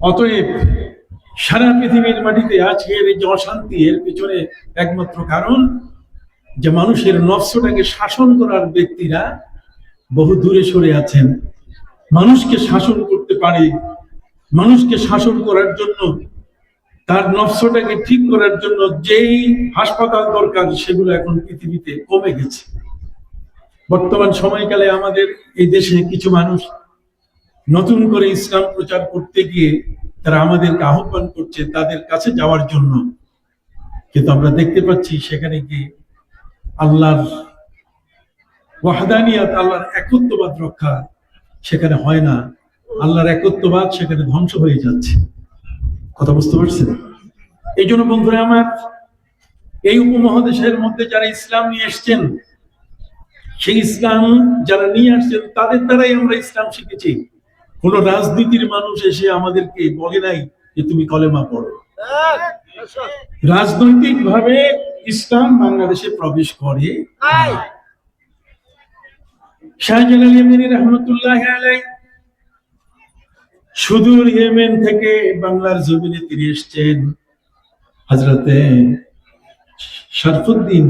অতএব সারা পৃথিবীর মাটিতে আজকের এই যে অশান্তি, এর পিছনে একমাত্র কারণ যে মানুষের নফসটাকে শাসন করার ব্যক্তিরা বহু দূরে সরে আছেন। মানুষকে শাসন করতে পারে, মানুষকে শাসন করার জন্য, তার নফসটাকে ঠিক করার জন্য যেই হাসপাতাল দরকার, সেগুলো এখন পৃথিবীতে কমে গেছে। বর্তমান সময়কালে আমাদের এই দেশে কিছু মানুষ নতুন করে ইসলাম প্রচার করতে গিয়ে তারা আমাদেরকে আহ্বান করছে তাদের কাছে যাওয়ার জন্য। কিন্তু আমরা দেখতে পাচ্ছি সেখানে গিয়ে আল্লাহর ওয়াহাদানিয়াত, আল্লাহর একত্ববাদ রক্ষা সেখানে হয় না। আল্লাহর একত্ববাদ সেখানে ধ্বংস হয়ে যাচ্ছে। কথা বুঝতে পারছেন? এই জন্য বন্ধুরা আমার এই উপমহাদেশের মধ্যে যারা ইসলাম নিয়ে এসছেন, সেই ইসলাম যারা নিয়ে আসছেন, তাদের দ্বারাই আমরা ইসলাম শিখেছি। কোন রাজনীতির মানুষ এসে আমাদেরকে বলে নাই যে তুমি কলেমা পড়ো। রাজনৈতিক ভাবে ইসলাম বাংলাদেশে প্রবেশ করে। সুদূর ইয়েমেন থেকে বাংলার জমিনে তিনি এসছেন। হজরতে শরফুদ্দিন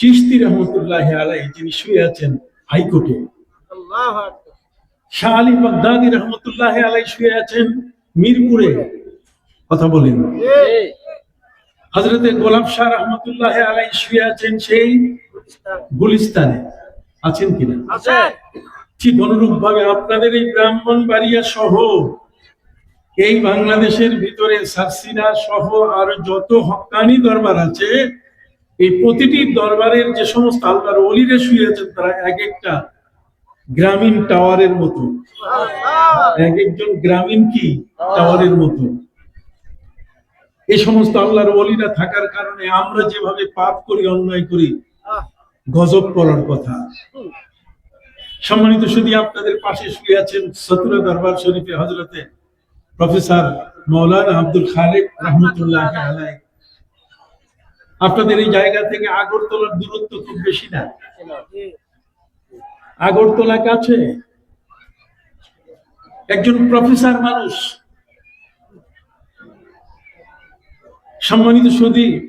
চিস্তি রহমতুল্লাহ আলাই যিনি শুয়ে আছেন হাইকোর্টে। শাহ আলী বাগদাদি রহমতুল্লাহ আলাই শুয়ে আছেন মিরপুরে। কথা বলেন। হজরতে গোলাম শাহ রহমতুল্লাহ আলাই শুয়ে আছেন সেই গুলিস্তানে। আছেন কিনা? ঠিক অনুরূপ ভাবে আপনাদের এই ব্রাহ্মণ বাড়িয়া সহ এই বাংলাদেশের ভিতরে সারসিনা সহ আর যত হক্কানি দরবার আছে এই প্রতিটি দরবারের যে সমস্ত আল্লাহর অলিরে শুয়ে আছেন তারা এক একটা গ্রামীণ টাওয়ারের মতো। এক একজন গ্রামীণ কি টাওয়ারের মতো। এই সমস্ত আল্লাহর অলিরা থাকার কারণে আমরা যেভাবে পাপ করি, অন্যায় করি, গজব করার কথা। সম্মানিত শুধু আপনাদের পাশে শুয়ে আছেন সতুরা দরবার শরীফে হজরতে প্রফেসর মৌলানা আব্দুল খালেক রহমতুল্লাহ আপনাদের এই জায়গা থেকে আগরতলার দূরত্ব খুব বেশি না? আগরতলা কাছে একজন প্রফেসর মানুষ, সম্মানিত সুদী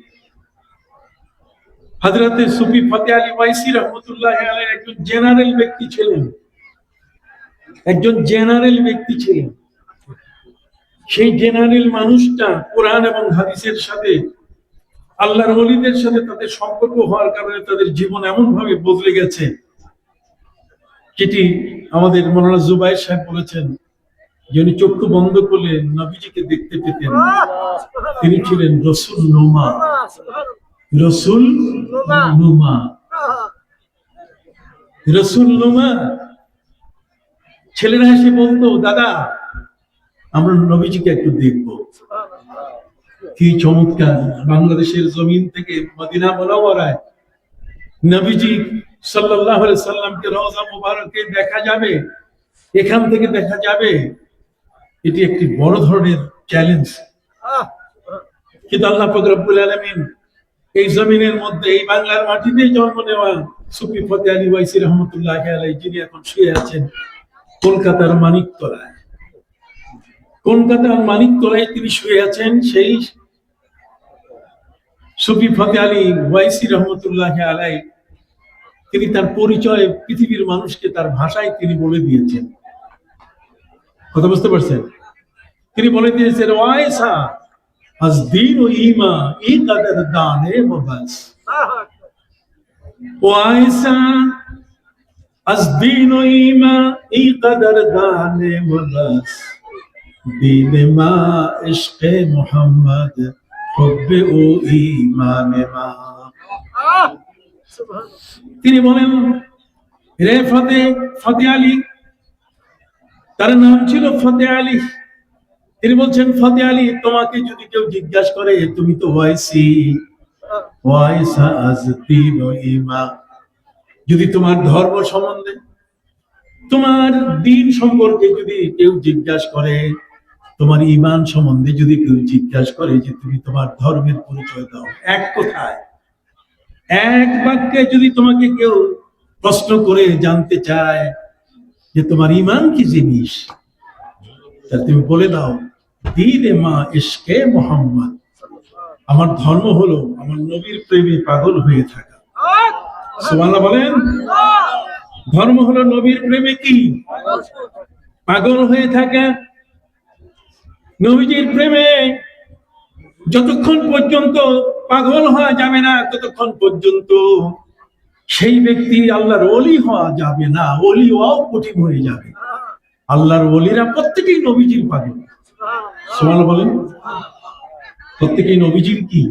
হজরতে সুফি ফতে আলী ওয়াইসি রহমতুল্লাহ আলাই একজন জেনারেল ব্যক্তি ছিলেন। একজন জেনারেল ব্যক্তি ছিলেন। সেই জেনারেল মানুষটা কোরআন এবং হাদিসের সাথে, আল্লাহর ওলিদের সাথে তাদের সম্পর্ক হওয়ার কারণে তাদের জীবন এমন ভাবে বদলে গেছে। যেটি আমাদের মৌলানা জুবাইর সাহেব বলেছেন যে উনি চক্ষু বন্ধ করলে নবীজিকে দেখতে পেতেন তিনি ছিলেন রসুল নোমা। রসুল নুমা। রসুল নুমা। ছেলেরা এসে বলতো, দাদা, আমরা নবীজিকে একটু দেখব। কি চমৎকার। বাংলাদেশের জমিন থেকে মদিনা বলাবরায় নবীজি সাল্লাহ সাল্লামকে রওজা মুবারকে দেখা যাবে? এখান থেকে দেখা যাবে এটি একটি বড় ধরনের চ্যালেঞ্জ কিন্তু আল্লাহ ফকরাবুল আলমিন এই জমিনের মধ্যে, এই বাংলার মাটিতে জন্ম নেওয়া সুফি ফতে আলী ওয়াইসি রহমতুল্লাহ আলাই যিনি এখন শুয়ে আছেন, কলকাতার মানিকতলায়। কলকাতার মানিকতলায় তিনি শুয়ে আছেন, সেই সুফি ফতে আলী ওয়াইসি রহমতুল্লাহ আলাই তিনি তার পরিচয় পৃথিবীর মানুষকে তার ভাষায় তিনি বলে দিয়েছেন। কথা বুঝতে পারছেন? তিনি বলে দিয়েছেন, ওয়াইসা আজ ও ইমা, ই কাদের দানে ও বাস। ওয়াইসা আজ ও ইমা, ই কাদের দানে ও বাস। দিন মা ইশকে মোহাম্মদ হব্বে ও ইমানে মা। তিনি বলেন রে ফতে ফতে আলী, তার নাম ছিল ফতে আলী। তিনি বলছেন, ফতে আলী, তোমাকে যদি কেউ জিজ্ঞাসা করে তুমি তো ওয়াইসি, ওয়াইসা আজ ইমা। যদি তোমার ধর্ম সম্বন্ধে, তোমার দিন সম্পর্কে যদি কেউ জিজ্ঞাসা করে, তোমার ইমান সম্বন্ধে যদি কেউ জিজ্ঞাসা করে, যে তুমি তোমার ধর্মের পরিচয় দাও, এক কথায় এক বাক্যে যদি তোমাকে কেউ প্রশ্ন করে জানতে চায় যে তোমার ইমান কি জিনিস তা তুমি বলে দাও দিদে মা ইশকে মোহাম্মদ। আমার ধর্ম হলো আমার নবীর প্রেমে পাগল হয়ে থাকা। সুবহানাল্লাহ বলেন, ধর্ম হলো নবীর প্রেমে কি? পাগল হয়ে থাকা। নবীজির প্রেমে যতক্ষণ পর্যন্ত পাগল হওয়া যাবে না ততক্ষণ পর্যন্ত। সেই ব্যক্তি আল্লাহর অলি হওয়া যাবে না অলি হওয়াও কঠিন হয়ে যাবে। আল্লাহর অলিরা প্রত্যেকেই নবীজির পাগল। সোমাল বলেন প্রত্যেকেই নবীজির কি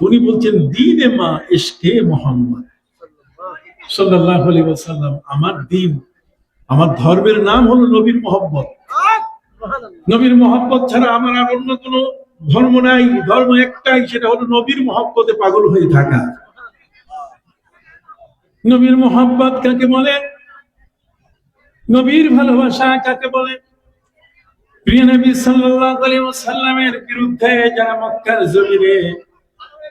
উনি বলছেন দিনে মা এসকে মোহাম্মদ। আলাইহি আমার দিন আমার ধর্মের নাম হলো নবীর মোহাম্মত নবীর মোহাম্মত ছাড়া আমার আর অন্য কোনো ধর্ম নাই, ধর্ম একটাই, সেটা হলো নবীর মোহাম্মতে পাগল হয়ে থাকা। নবীর মোহাম্মত কাকে বলে? নবীর ভালোবাসা কাকে বলে? প্রিয় নবী বিরুদ্ধে যারা মক্কার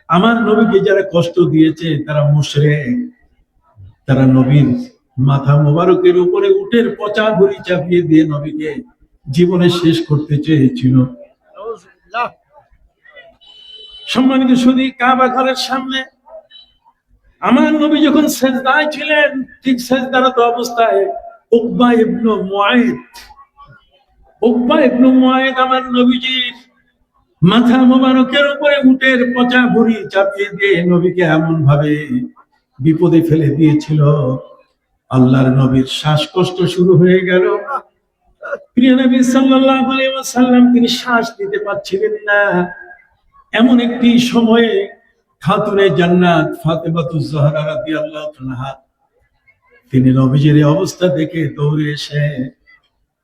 আমার নবীকে যারা কষ্ট দিয়েছে, তারা মুশরিক। তারা নবীর মাথা মোবারকের উপরে উটের পচা ভুড়ি চাপিয়ে দিয়ে নবীকে জীবনে শেষ করতে চেয়েছিল। সম্মানিত শুধু কাবা ঘরের সামনে, আমার নবী যখন সেজদায় ছিলেন, ঠিক সেজদারত অবস্থায় উকবা ইবনু মুআইদ। উকবা ইবনু মুআইদ আমার নবীজির মাথা মোবারকের উপরে উটের পচা ভুড়ি চাপিয়ে দিয়ে নবীকে এমন ভাবে বিপদে ফেলে দিয়েছিল। আল্লাহর নবীর শ্বাসকষ্ট শুরু হয়ে গেল। প্রিয় নবী সাল্লাল্লাহু আলাইহি ওয়াসাল্লাম তিনি শ্বাস দিতে পারছিলেন না। এমন একটি সময়ে খাতুনে জান্নাত ফাতেমাতুজ জাহরা রাদিয়াল্লাহু তাআলা তিনি নবীজির অবস্থা দেখে দৌড়ে এসে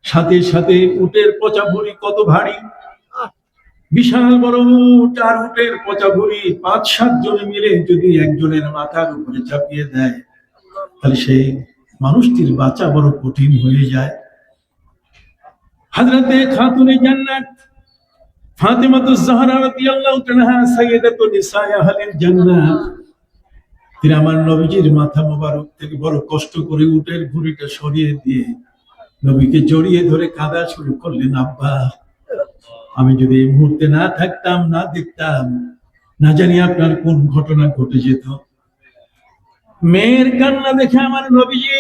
সাথে সাথে উটের পচা ভুড়ি কত ভারী। বিশাল বড় উট আর উটের পচা ভুড়ি পাঁচ, সাত জন মিলে যদি একজনের মাথার উপরে চাপিয়ে দেয়, তাহলে সেই মানুষটির বাঁচা বড় কঠিন হয়ে যায়। হাজরাতে খাতুনে জান্নাত নবীকে জড়িয়ে ধরে কাঁদা শুরু করলেন, আব্বা, আমি যদি এই মুহূর্তে না থাকতাম, না দেখতাম, না জানি আপনার কোন ঘটনা ঘটে যেত। মেয়ের কান্না দেখে আমার নবীজি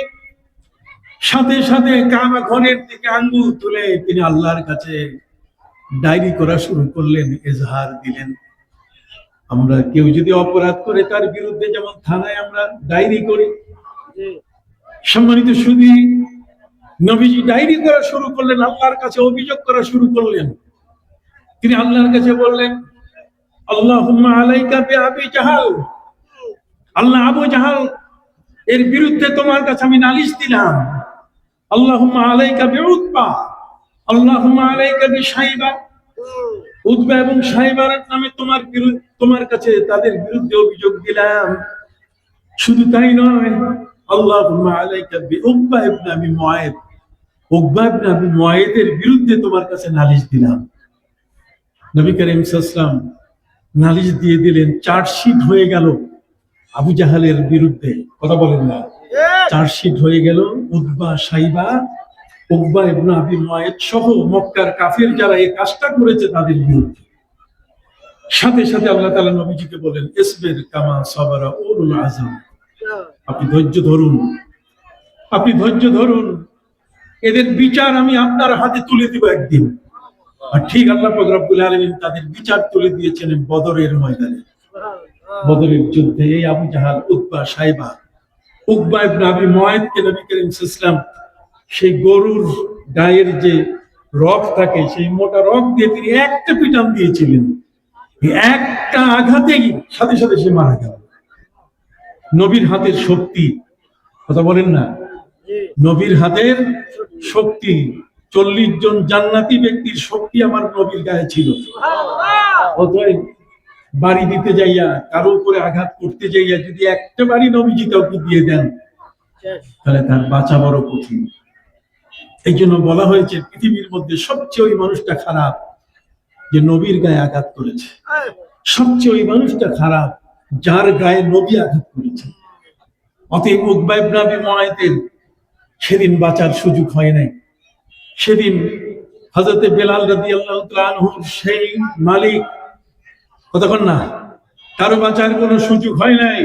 সাথে সাথে কাবা ঘরের দিকে আঙ্গুল তুলে তিনি আল্লাহর কাছে ডায়েরি করা শুরু করলেন এজাহার দিলেন। আমরা কেউ যদি অপরাধ করে তার বিরুদ্ধে যেমন থানায় আমরা ডায়েরি করি। সম্মানিত সুদী নবীজি ডায়েরি করা শুরু করলেন আল্লাহর কাছে অভিযোগ করা শুরু করলেন। তিনি আল্লাহর কাছে বললেন আল্লাহুম্মা আলাইকা বি আবি জাহাল। আল্লাহ আবু জাহাল এর বিরুদ্ধে তোমার কাছে আমি নালিশ দিলাম। আল্লাহুম্মা আলাইকা বি উতবা আল্লাহুম্মা আলাইকা বি উতবা এবং শাইবার নামে তোমার বিরুদ্ধে তোমার কাছে তাদের বিরুদ্ধে অভিযোগ দিলাম। শুধু তাই নয় আল্লাহুম্মা আলাইকা বি উকবা ইবনে আবি মুআইদ। উকবা ইবনে আবি মুআইদের বিরুদ্ধে তোমার কাছে নালিশ দিলাম। নবী করিম সাল্লাম নালিশ দিয়ে দিলেন চার্জশিট হয়ে গেল আবু জাহালের বিরুদ্ধে। কথা বলেন না। চার্জশিট হয়ে গেল উদ্বা সাইবা উকবা আবি মুআইদ সহ মক্কার কাফির যারা এই কাজটা করেছে তাদের বিরুদ্ধে। সাথে সাথে আল্লাহ নবীজিকে বলেন কামা আযম। আপনি ধৈর্য ধরুন। আপনি ধৈর্য ধরুন। এদের বিচার আমি আপনার হাতে তুলে দিব একদিন। আর ঠিক আল্লাহ রব্বুল আলামিন তাদের বিচার তুলে দিয়েছেন বদরের ময়দানে। বদরের যুদ্ধে এই আবু জাহাল, উকবা, সাইবা, উকবা আবি নবী করিম সেই গরুর গায়ের যে রক থাকে, সেই মোটা রক দিয়ে তিনি একটা পিটান দিয়েছিলেন। একটা আঘাতেই সাথে সাথে সে মারা গেল। নবীর হাতের শক্তি, কথা বলেন না? নবীর হাতের শক্তি, চল্লিশ জন জান্নাতি ব্যক্তির শক্তি আমার নবীর গায়ে ছিল। বাড়ি দিতে যাইয়া, কারও উপরে আঘাত করতে যাইয়া যদি একটা বাড়ি নবীজি কাউকে দিয়ে দেন, তাহলে তার বাঁচা বড় কঠিন। এই জন্য বলা হয়েছে, পৃথিবীর মধ্যে সবচেয়ে ওই মানুষটা খারাপ যে নবীর গায়ে আঘাত করেছে। সবচেয়ে ওই মানুষটা খারাপ যার গায়ে নবী আঘাত করেছে। অতএব উকবা ইবনে আবি সেদিন বাঁচার সুযোগ হয় নাই। সেদিন হজরতে বেলাল রাদি আল্লাহ সেই মালিক, কতক্ষণ না? কারও বাঁচার কোনো সুযোগ হয় নাই?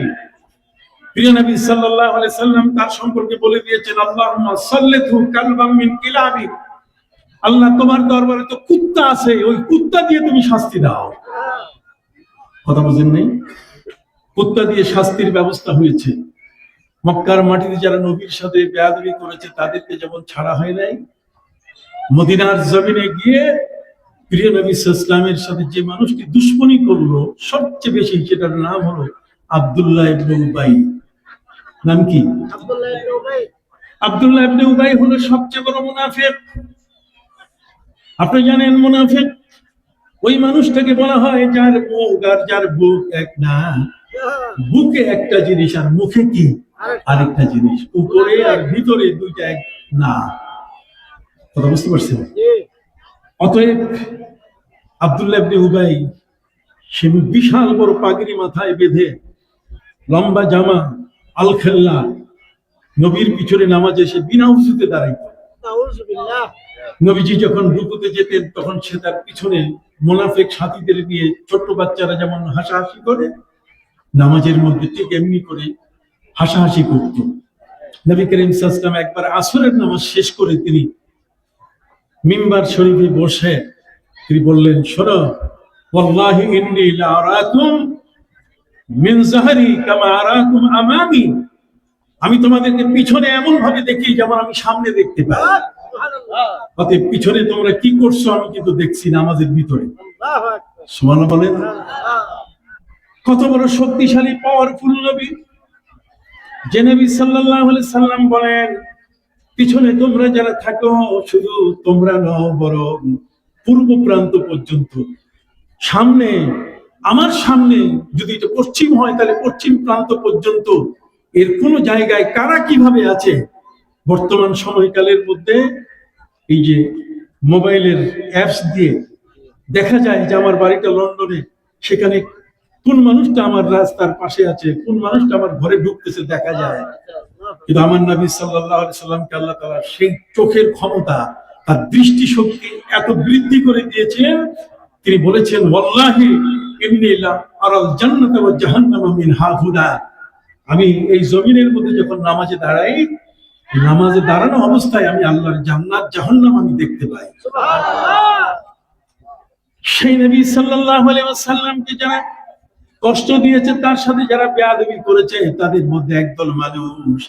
আল্লাহ তোমার দরবারে তো কুত্তা আছে, ওই কুত্তা দিয়ে তুমি শাস্তি দাও। কথা বুঝেন নেই? কুত্তা দিয়ে শাস্তির ব্যবস্থা হয়েছে। মক্কার মাটিতে যারা নবীর সাথে বেয়াদবি করেছে, তাদেরকে যেমন ছাড়া হয় নাই, মদিনার জমিনে গিয়ে প্রিয় নবী ইসলামের সাথে যে মানুষটি দুশ্মনী করল, সবচেয়ে বেশি সেটার নাম হলো আব্দুল্লাহ ইবনে উবাই। নাম কি? আব্দুল্লাহ ইবনে উবাই। হলো সবচেয়ে বড় মুনাফিক। আপনি জানেন মুনাফিক? ওই মানুষটাকে বলা হয় যার মুখ আর যার বুক এক না। বুকে একটা জিনিস আর মুখে কি? আরেকটা। জিনিস। উপরে আর ভিতরে দুইটা এক না। কথা বুঝতে পারছেন? অতএব আব্দুল্লাহ ইবনে উবাই সে বিশাল বড় পাগড়ি মাথায় বেঁধে লম্বা জামা আল খেল্লা নবীর পিছনে নামাজে বিনা উঁচুতে দাঁড়াইত। নবীজি যখন রুকুতে যেতেন তখন সে তার পিছনে মোনাফেক সাথীদের নিয়ে ছোট্ট বাচ্চারা যেমন হাসাহাসি করে নামাজের মধ্যে ঠিক এমনি করে হাসাহাসি করত। নবী করিম সাল্লাম একবার আসরের নামাজ শেষ করে তিনি মিম্বার শরীফে বসে তিনি বললেন শোনো ওয়াল্লাহি ইন্নী লা আরাকুম মিন জাহরি কামা আরাকুম আমামি। আমি তোমাদেরকে পিছনে এমন ভাবে দেখি যেমন আমি সামনে দেখতে পাই। অতএব পিছনে তোমরা কি করছ আমি কিন্তু দেখছি নামাজের ভিতরে। সুবহানাল্লাহ বলেন। কত বড় শক্তিশালী পাওয়ারফুল নবী। যে নবী সাল্লাম বলেন, পিছনে তোমরা যারা থাকো, শুধু তোমরা নও, বরং পূর্ব প্রান্ত পর্যন্ত। সামনে আমার সামনে যদি এটা পশ্চিম হয়, তাহলে পশ্চিম প্রান্ত পর্যন্ত এর কোন জায়গায় কারা কীভাবে আছে? বর্তমান সময়কালের মধ্যে এই যে মোবাইলের অ্যাপস দিয়ে দেখা যায় যে আমার বাড়িটা লন্ডনে, সেখানে কোন মানুষটা আমার রাস্তার পাশে আছে, কোন মানুষটা আমার ঘরে ঢুকতেছে দেখা যায়। কিন্তু আমার নবী আলাইহি সাল্লামকে আল্লাহ তাআলা সেই চোখের ক্ষমতা, তার দৃষ্টি শক্তি এত বৃদ্ধি করে দিয়েছেন। তিনি বলেছেন আমি এই জমিনের মধ্যে যখন নামাজে দাঁড়াই নামাজে দাঁড়ানো অবস্থায় আমি আল্লাহর জান্নাত, জাহান্নাম আমি দেখতে পাই। সেই নবী সাল্লাল্লাহু আলাইহি যারা কষ্ট দিয়েছে, তার সাথে যারা বেয়াদবি করেছে, তাদের মধ্যে একদল মানুষ।